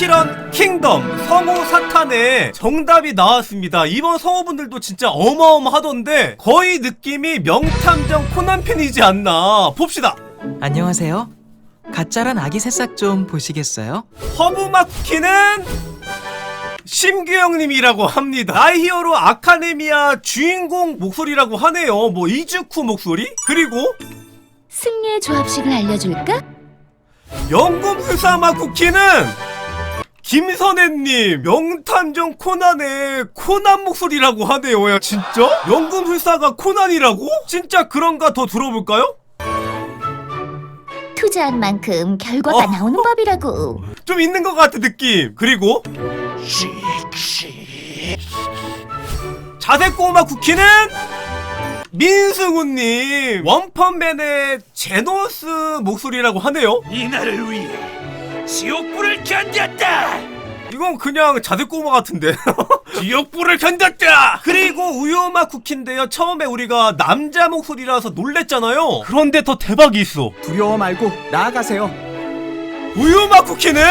쿠키런 킹덤 성우 사탄의 정답이 나왔습니다. 이번 성우분들도 진짜 어마어마하던데 거의 느낌이 명탐정 코난 편이지 않나 봅시다. 안녕하세요. 가짜란 아기 새싹 좀 보시겠어요? 허브마 쿠키는 심규영님이라고 합니다. 나이히어로 아카데미아 주인공 목소리라고 하네요. 뭐 이즈쿠 목소리? 그리고 승리의 조합식을 알려줄까? 연금술사마 쿠키는 김선혜님 명탐정 코난의 코난 목소리라고 하네요. 야 진짜? 연금술사가 코난이라고? 진짜 그런가 더 들어볼까요? 투자한 만큼 결과가 어. 나오는 법이라고. 좀 있는 것 같은 느낌. 그리고 자색 꼬마 쿠키는 민승우님 원펀맨의 제노스 목소리라고 하네요. 이 나를 위해 지옥불을 견뎠다. 이건 그냥 자색 꼬마 같은데. 지옥불을 견뎠다. 그리고 우유마 쿠키인데요. 처음에 우리가 남자 목소리라서 놀랬잖아요. 그런데 더 대박이 있어. 두려워 말고 나아가세요. 우유마 쿠키는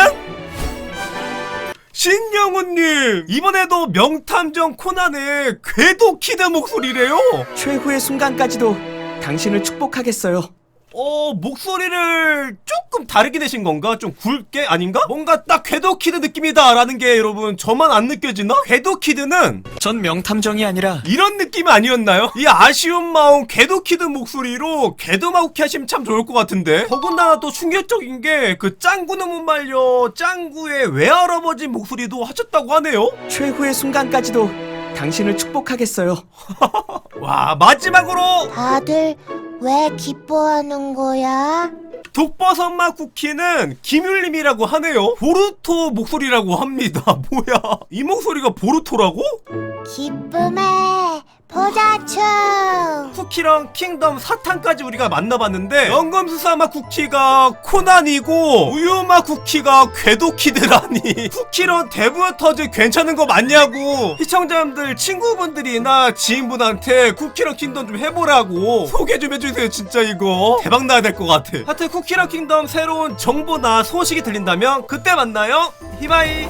신영훈님 이번에도 명탐정 코난의 궤도 키드 목소리래요. 최후의 순간까지도 당신을 축복하겠어요. 어 목소리를 조금 다르게 내신 건가? 좀 굵게 아닌가? 뭔가 딱 궤도 키드 느낌이다라는 게 여러분 저만 안 느껴지나? 궤도 키드는 전 명탐정이 아니라 이런 느낌 아니었나요? 이 아쉬운 마음 궤도 키드 목소리로 궤도 마우키 하시면 참 좋을 것 같은데 더군다나 또 충격적인 게 그 짱구는 못 말려 짱구의 외할아버지 목소리도 하셨다고 하네요 최후의 순간까지도 당신을 축복하겠어요. 와 마지막으로 다들 왜 기뻐하는 거야? 독버섯맛 쿠키는 김율님이라고 하네요 보루토 목소리라고 합니다 뭐야 이 목소리가 보루토라고? 기쁨의 포자춤. 쿠키랑 킹덤 사탄까지 우리가 만나봤는데 연금수사맛 쿠키가 코난이고 우유맛 쿠키가 궤도키드라니. 쿠키런 데브터즈 괜찮은 거 맞냐고. 시청자분들 친구분들이나 지인분한테 쿠키런 킹덤 좀 해보라고 소개 좀 해주세요 진짜 이거. 대박 나야 될 것 같아. 하여튼 쿠키런 킹덤 새로운 정보나 소식이 들린다면 그때 만나요. 히바이